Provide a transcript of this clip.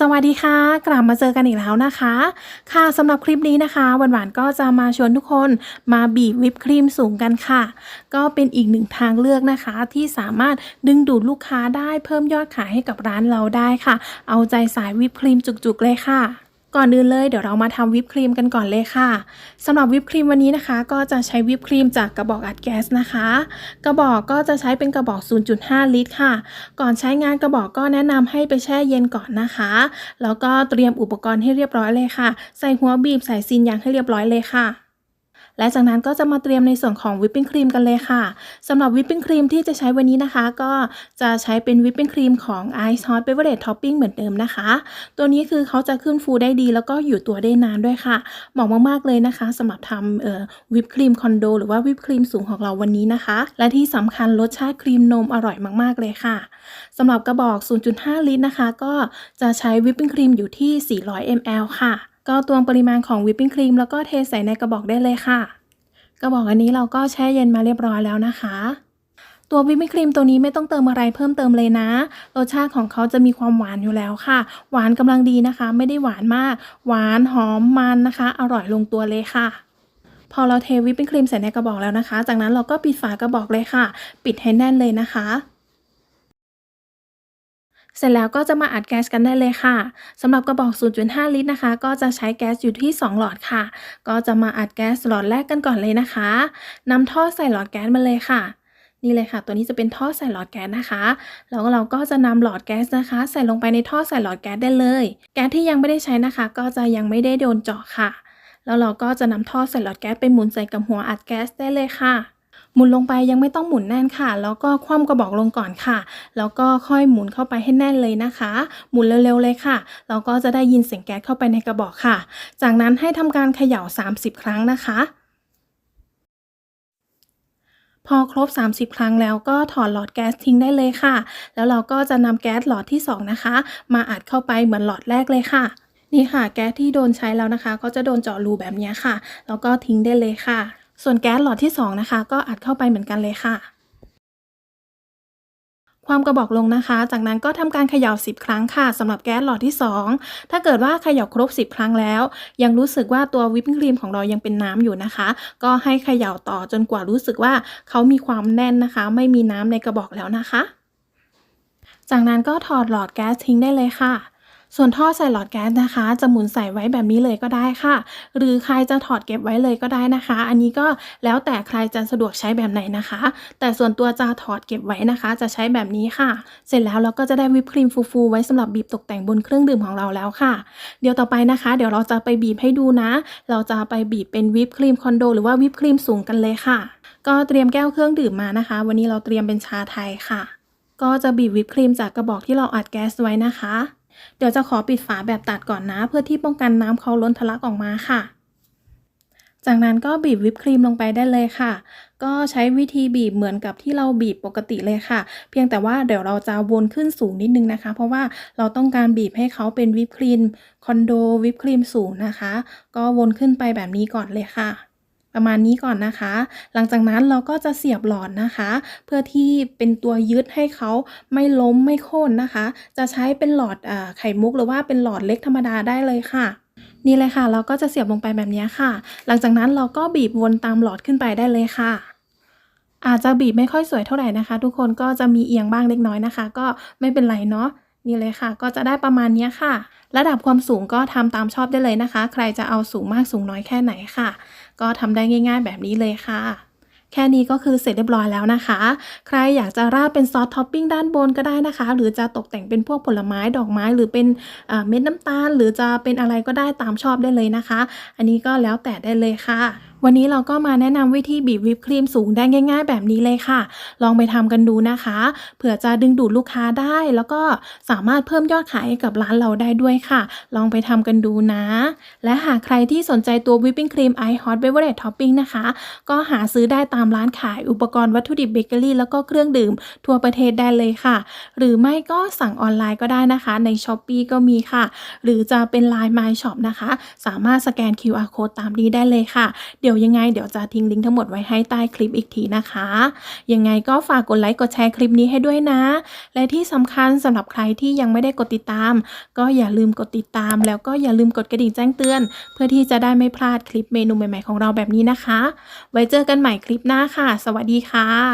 สวัสดีค่ะ กลับมาเจอกันอีกแล้วนะคะ ค่ะสำหรับคลิปนี้นะคะหวานๆก็จะมาชวนทุกคนมาบีบวิปครีมสูงกันค่ะ ก็เป็นอีกหนึ่งทางเลือกนะคะ ที่สามารถดึงดูดลูกค้าได้เพิ่มยอดขายให้กับร้านเราได้ค่ะ เอาใจสายวิปครีมจุกๆเลยค่ะ ก่อนอื่นเลยเดี๋ยวเรามาทำวิปครีมกันก่อนเลยค่ะสำหรับวิปครีมวันนี้นะคะ ก็จะใช้วิปครีมจากกระบอกอัดแก๊สนะคะ กระบอกก็จะใช้เป็นกระบอก 0.5 ลิตรค่ะ ก่อนใช้งานกระบอกก็แนะนำให้ไปแช่เย็นก่อนนะคะ แล้วก็เตรียมอุปกรณ์ให้เรียบร้อยเลยค่ะ ใส่หัวบีบใส่ซีนยางให้เรียบร้อยเลยค่ะ และจากนั้นก็จะมาเตรียมในส่วนของวิปปิ้งครีมกันเลยค่ะสำหรับวิปปิ้งครีมที่จะใช้วันนี้นะคะ ก็จะใช้เป็นวิปปิ้งครีมของ Ice Hot Beverage Topping เหมือนเดิมนะคะ ตัวนี้คือเขาจะขึ้นฟูได้ดี แล้วก็อยู่ตัวได้นานด้วยค่ะเหมาะมากๆเลยนะคะสำหรับทำวิปครีมคอนโดหรือว่าวิปครีมสูงของเราวันนี้นะคะ และที่สำคัญรสชาติครีมนมอร่อยมากๆเลยค่ะสำหรับกระบอก 0.5 ลิตรนะคะ ก็จะใช้วิปปิ้งครีมอยู่ที่ 400 ml ค่ะ ก็ตวงปริมาณของวิปปิ้งครีมแล้วก็เทใส่ในกระบอกได้เลยค่ะ กระบอกอันนี้เราก็แช่เย็นมาเรียบร้อยแล้วนะคะ ตัววิปปิ้งครีมตัวนี้ไม่ต้องเติมอะไรเพิ่มเติมเลยนะ รสชาติของเขาจะมีความหวานอยู่แล้วค่ะ หวานกำลังดีนะคะ ไม่ได้หวานมาก หวานหอมมันนะคะ อร่อยลงตัวเลยค่ะ พอเราเทวิปปิ้งครีมใส่ในกระบอกแล้วนะคะ จากนั้นเราก็ปิดฝากระบอกเลยค่ะ ปิดให้แน่นเลยนะคะ เสร็จแล้วก็จะมาอัดแก๊สกันได้เลยค่ะสำหรับกระบอก 0.5 ลิตรนะคะ ก็จะใช้แก๊สอยู่ที่ 2 หลอดค่ะ ก็จะมาอัดแก๊สหลอดแรกกันก่อนเลยนะคะนำท่อใส่หลอดแก๊สมาเลยค่ะ นี่เลยค่ะ ตัวนี้จะเป็นท่อใส่หลอดแก๊สนะคะ แล้วเราก็จะนำหลอดแก๊สนะคะ ใส่ลงไปในท่อใส่หลอดแก๊สได้เลย แก๊สที่ยังไม่ได้ใช้นะคะ ก็จะยังไม่ได้โดนเจาะค่ะ แล้วเราก็จะนำท่อใส่หลอดแก๊สไปหมุนใส่กับหัวอัดแก๊สได้เลยค่ะ หมุนลงไปยังไม่ต้องหมุนแน่นค่ะ แล้วก็คว่ำกระบอกลงก่อนค่ะ แล้วก็ค่อยหมุนเข้าไปให้แน่นเลยนะคะ หมุนเร็วๆเลยค่ะเราก็จะได้ยินเสียงแก๊สเข้าไปในกระบอกค่ะ จากนั้นให้ทำการเขย่า 30 ครั้งนะคะ พอครบ 30 ครั้งแล้วก็ถอดหลอดแก๊สทิ้งได้เลยค่ะ แล้วเราก็จะนำแก๊สหลอดที่ 2 นะคะ มาอัดเข้าไปเหมือนหลอดแรกเลยค่ะนี่ค่ะ แก๊สที่โดนใช้แล้วนะคะ ก็จะโดนเจาะรูแบบนี้ค่ะ แล้วก็ทิ้งได้เลยค่ะ ส่วนแก๊สหลอดที่ 2 นะคะ ก็อัดเข้าไปเหมือนกันเลยค่ะ ความกระบอกลงนะคะ จากนั้นก็ทำการเขย่า 10 ครั้งค่ะสำหรับแก๊สหลอดที่ 2 ถ้าเกิดว่าเขย่าครบ 10 ครั้งแล้ว ยังรู้สึกว่าตัววิปปิ้งครีมของเรายังเป็นน้ำอยู่นะคะ ก็ให้เขย่าต่อจนกว่ารู้สึกว่าเขามีความแน่นนะคะ ไม่มีน้ำในกระบอกแล้วนะคะ จากนั้นก็ถอดหลอดแก๊สทิ้งได้เลยค่ะ ส่วนท่อใส่หลอดแก๊สนะคะ จะหมุนใส่ไว้แบบนี้เลยก็ได้ค่ะ หรือใครจะถอดเก็บไว้เลยก็ได้นะคะ อันนี้ก็แล้วแต่ใครจะสะดวกใช้แบบไหนนะคะ แต่ส่วนตัวจะถอดเก็บไว้นะคะ จะใช้แบบนี้ค่ะ เสร็จแล้วเราก็จะได้วิปครีมฟูๆไว้สำหรับบีบตกแต่งบนเครื่องดื่มของเราแล้วค่ะ เดี๋ยวต่อไปนะคะ เดี๋ยวเราจะไปบีบให้ดูนะ เราจะไปบีบเป็นวิปครีมคอนโดหรือว่าวิปครีมสูงกันเลยค่ะ ก็เตรียมแก้วเครื่องดื่มมานะคะ วันนี้เราเตรียมเป็นชาไทยค่ะ ก็จะบีบวิปครีมจากกระบอกที่เราอัดแก๊สไว้นะคะ เดี๋ยวจะขอปิดฝาแบบตัดก่อนนะ เพื่อที่ป้องกันน้ำเขาล้นทะลักออกมาค่ะ จากนั้นก็บีบวิปครีมลงไปได้เลยค่ะ ก็ใช้วิธีบีบเหมือนกับที่เราบีบปกติเลยค่ะ เพียงแต่ว่าเดี๋ยวเราจะวนขึ้นสูงนิดนึงนะคะ เพราะว่าเราต้องการบีบให้เขาเป็นวิปครีมคอนโดวิปครีมสูงนะคะ ก็วนขึ้นไปแบบนี้ก่อนเลยค่ะ ประมาณนี้ก่อนนะคะ หลังจากนั้นเราก็จะเสียบหลอดนะคะ เพื่อที่เป็นตัวยึดให้เขาไม่ล้มไม่โค่นนะคะ จะใช้เป็นหลอดอไข่มุกหรือว่าเป็นหลอดเล็กธรรมดาได้เลยค่ะนี่เลยค่ะ เราก็จะเสียบลงไปแบบนี้ค่ะ หลังจากนั้นเราก็บีบวนตามหลอดขึ้นไปได้เลยค่ะ อาจจะบีบไม่ค่อยสวยเท่าไหร่นะคะ ทุกคนก็จะมีเอียงบ้างเล็กน้อยนะคะ ก็ไม่เป็นไรเนาะ นี่เลยค่ะ ก็จะได้ประมาณนี้ค่ะ ระดับความสูงก็ทำตามชอบได้เลยนะคะ ใครจะเอาสูงมากสูงน้อยแค่ไหนค่ะ ก็ทำได้ง่าย ๆ แบบนี้เลยค่ะแค่นี้ก็คือเสร็จเรียบร้อยแล้วนะคะ ใครอยากจะราดเป็นซอสท็อปปิ้งด้านบนก็ได้นะคะ หรือจะตกแต่งเป็นพวกผลไม้ดอกไม้ หรือเป็นเม็ดน้ำตาล หรือจะเป็นอะไรก็ได้ตามชอบได้เลยนะคะ อันนี้ก็แล้วแต่ได้เลยค่ะ วันนี้เราก็มาแนะนำวิธีบีบวิปครีมสูงได้ง่าย ๆ แบบนี้เลยค่ะ ลองไปทำกันดูนะคะ เผื่อจะดึงดูดลูกค้าได้ แล้วก็สามารถเพิ่มยอดขายให้กับร้านเราได้ด้วยค่ะ ลองไปทำกันดูนะ และหากใครที่สนใจตัววิปปิ้งครีม i hot beverage topping นะคะ ก็หาซื้อได้ตามร้านขายอุปกรณ์วัตถุดิบเบเกอรี่แล้วก็เครื่องดื่มทั่วประเทศได้เลยค่ะ หรือไม่ก็สั่งออนไลน์ก็ได้นะคะ ใน s h อ p e e ก็มีค่ะ หรือจะเป็น Line My Shop นะคะ สามารถสแกน QR code ตามนี้ได้เลยค่ะเดี๋ยวยวยังไงเดี๋ยวจะทิ้งลิงก์ทั้งหมดไว้ให้ใต้คลิปอีกทีนะคะ ยังไงก็ฝากกดไลค์กดแชร์คลิปนี้ให้ด้วยนะ และที่สำคัญสำหรับใครที่ยังไม่ได้กดติดตาม ก็อย่าลืมกดติดตาม แล้วก็อย่าลืมกดกระดิ่งแจ้งเตือน เพื่อที่จะได้ไม่พลาดคลิปเมนูใหม่ๆของเราแบบนี้นะคะ ไว้เจอกันใหม่คลิปหน้าค่ะ สวัสดีค่ะ